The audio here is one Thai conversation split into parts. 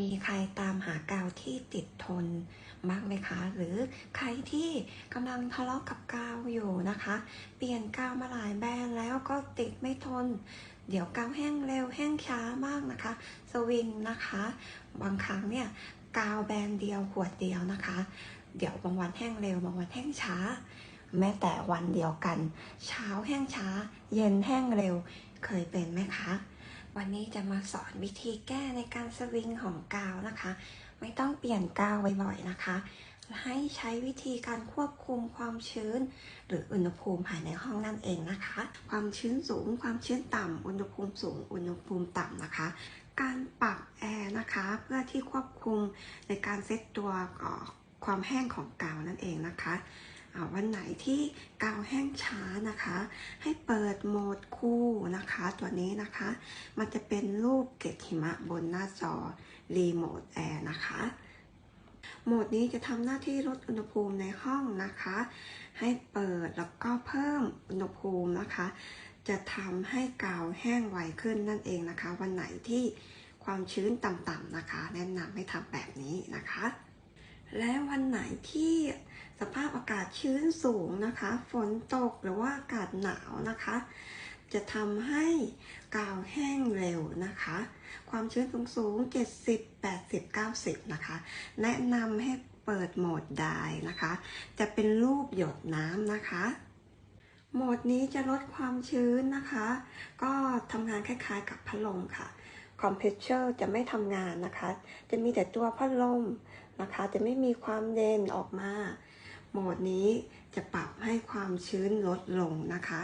มีใครตามหากาวที่ติดทนบ้างไหมคะ หรือใครที่กำลังทะเลาะกับกาวอยู่นะคะ เปลี่ยนกาวมาหลายแบรนด์แล้วก็ติดไม่ทน เดี๋ยวกาวแห้งเร็วแห้งช้ามากนะคะ สวิงนะคะ บางครั้งเนี่ยกาวแบรนด์เดียวขวดเดียวนะคะ เดี๋ยวบางวันแห้งเร็วบางวันแห้งช้า แม้แต่วันเดียวกัน เช้าแห้งช้า เย็นแห้งเร็ว เคยเป็นไหมคะ วันนี้จะมาสอนวิธีแก้ในการสวิงของกาวนะคะ ไม่ต้องเปลี่ยนกาวบ่อยๆนะคะ ให้ใช้วิธีการควบคุมความชื้น หรืออุณหภูมิภายในห้องนั่นเองนะคะ ความชื้นสูง ความชื้นต่ำอุณหภูมิสูง อุณหภูมิต่ำนะคะ การปรับแอร์นะคะเพื่อที่ควบคุมในการเซตตัวความแห้งของกาวนั่นเองนะคะ วันไหนที่กาวแห้งช้านะคะ ให้เปิดโหมดคู่นะคะ ตัวนี้นะคะ มันจะเป็นรูปเกล็ดหิมะบนหน้าจอรีโมทแอร์นะคะโหมดนี้จะทำหน้าที่ลดอุณหภูมิในห้องนะคะ ให้เปิดแล้วก็เพิ่มอุณหภูมินะคะ จะทำให้กาวแห้งไวขึ้นนั่นเองนะคะ วันไหนที่ความชื้นต่ำๆนะคะ แนะนำให้ทำแบบนี้นะคะ และวันไหนที่สภาพอากาศ ชื้นสูงนะคะ ฝนตกหรือว่าอากาศหนาวนะคะ จะทำให้กาวแห้งเร็วนะคะ ความชื้นสูงสูง 70 80 90 นะคะ แนะนำให้เปิดโหมดไดนะคะ จะเป็นรูปหยดน้ำนะคะโหมดนี้จะลดความชื้นนะคะ ก็ทำงานคล้ายๆกับพัดลมค่ะ คอมเพรสเชอร์จะไม่ทำงานนะคะ จะมีแต่ตัวพัดลมนะคะ จะไม่มีความเย็นออกมา โหมดนี้จะปรับให้ความชื้นลดลงนะคะ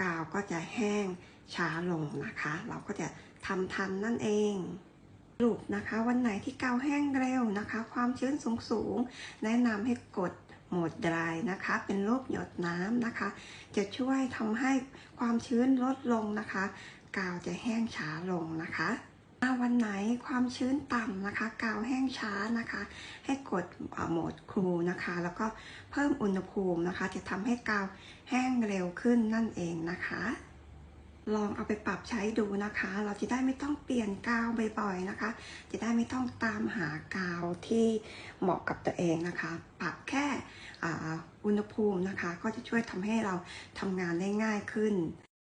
กาวก็จะแห้งช้าลงนะคะ เราก็จะทำทันนั่นเองสรุปนะคะวันไหนที่กาวแห้งเร็วนะคะ ความชื้นสูงสูง แนะนำให้กดโหมด dry นะคะ เป็นรูปหยดน้ำนะคะ จะช่วยทำให้ความชื้นลดลงนะคะ กาวจะแห้งช้าลงนะคะ วันไหนความชื้นต่ำนะคะ กาวแห้งช้านะคะ ให้กดโหมดครูนะคะ แล้วก็เพิ่มอุณหภูมินะคะ จะทำให้กาวแห้งเร็วขึ้นนั่นเองนะคะ ลองเอาไปปรับใช้ดูนะคะ เราจะได้ไม่ต้องเปลี่ยนกาวบ่อยๆนะคะ จะได้ไม่ต้องตามหากาวที่เหมาะกับตัวเองนะคะ ปรับแค่อุณหภูมินะคะ ก็จะช่วยทำให้เราทำงานได้ง่ายขึ้น